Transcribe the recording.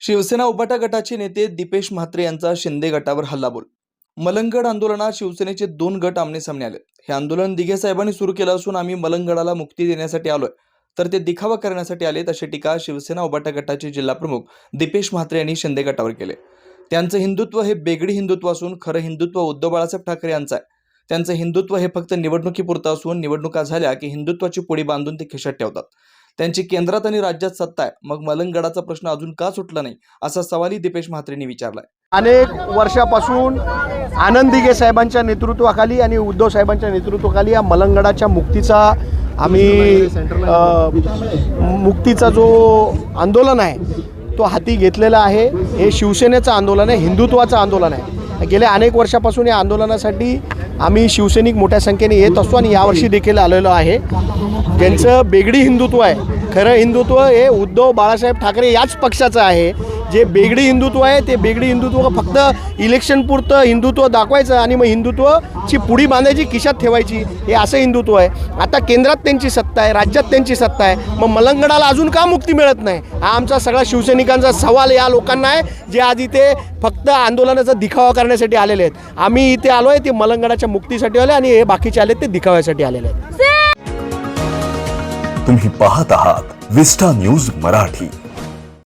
शिवसेना उबाटा गटाचे नेते दीपेश म्हात्रे यांचा शिंदे गटावर हल्लाबोल. मलंगड आंदोलनात शिवसेनेचे दोन गट आमने सामने आले. हे आंदोलन दिघे साहेबांनी सुरू केलं असून आम्ही मलंगडाला मुक्ती देण्यासाठी आलोय. तर ते दिखावा करण्यासाठी आलेत अशी टीका शिवसेना उबाटा गटाचे जिल्हाप्रमुख दीपेश म्हात्रे यांनी शिंदे गटावर केले. त्यांचं हिंदुत्व हे बेगडी हिंदुत्व असून खरं हिंदुत्व उद्धव बाळासाहेब ठाकरे यांचं आहे. त्यांचं हिंदुत्व हे फक्त निवडणुकीपुरतं असून निवडणुका झाल्या की हिंदुत्वाची पुढी बांधून ते खिशात ठेवतात. त्यांची केंद्रात आणि राज्यात सत्ता आहे. मग मलंगडाचा प्रश्न अजून का सुटला नाही? असा सवालही दीपेश म्हात्रेंनी विचारलाय. अनेक वर्षापासून आनंद दिघे साहेबांच्या नेतृत्वाखाली आणि उद्धव साहेबांच्या नेतृत्वाखाली या मलंगडाच्या मुक्तीचा आम्ही मुक्तीचा जो आंदोलन आहे तो हाती घेतलेला आहे. हे शिवसेनेचं आंदोलन आहे हिंदुत्वाचं आंदोलन आहे. गेल्या अनेक वर्षापासून या आंदोलनासाठी आम्ही शिवसैनिक मोठ्या संख्येने येत असतो आणि यावर्षी देखील आलेलो आहे. त्यांचं बेगडी हिंदुत्व आहे खरं हिंदुत्व हे उद्धव बाळासाहेब ठाकरे याच पक्षाचं आहे. जे बेगडी हिंदुत्व आहे ते बेगडी हिंदुत्व फक्त इलेक्शनपुरतं हिंदुत्व दाखवायचं आणि मग हिंदुत्वची पुढी बांधायची खिशात ठेवायची हे असं हिंदुत्व आहे. आता केंद्रात त्यांची सत्ता आहे राज्यात त्यांची सत्ता आहे. मग मलंगडाला अजून का मुक्ती मिळत नाही? हा आमचा सगळा शिवसैनिकांचा सवाल या लोकांना आहे जे आज इथे फक्त आंदोलनाचा दिखावा करण्यासाठी आलेले आहेत. आम्ही इथे आलो आहे ते मलंगडाच्या मुक्तीसाठी आले आणि हे बाकीचे आले ते दिखाव्यासाठी आलेले आहेत. तुम्ही पाहत आहात विस्टा न्यूज मराठी.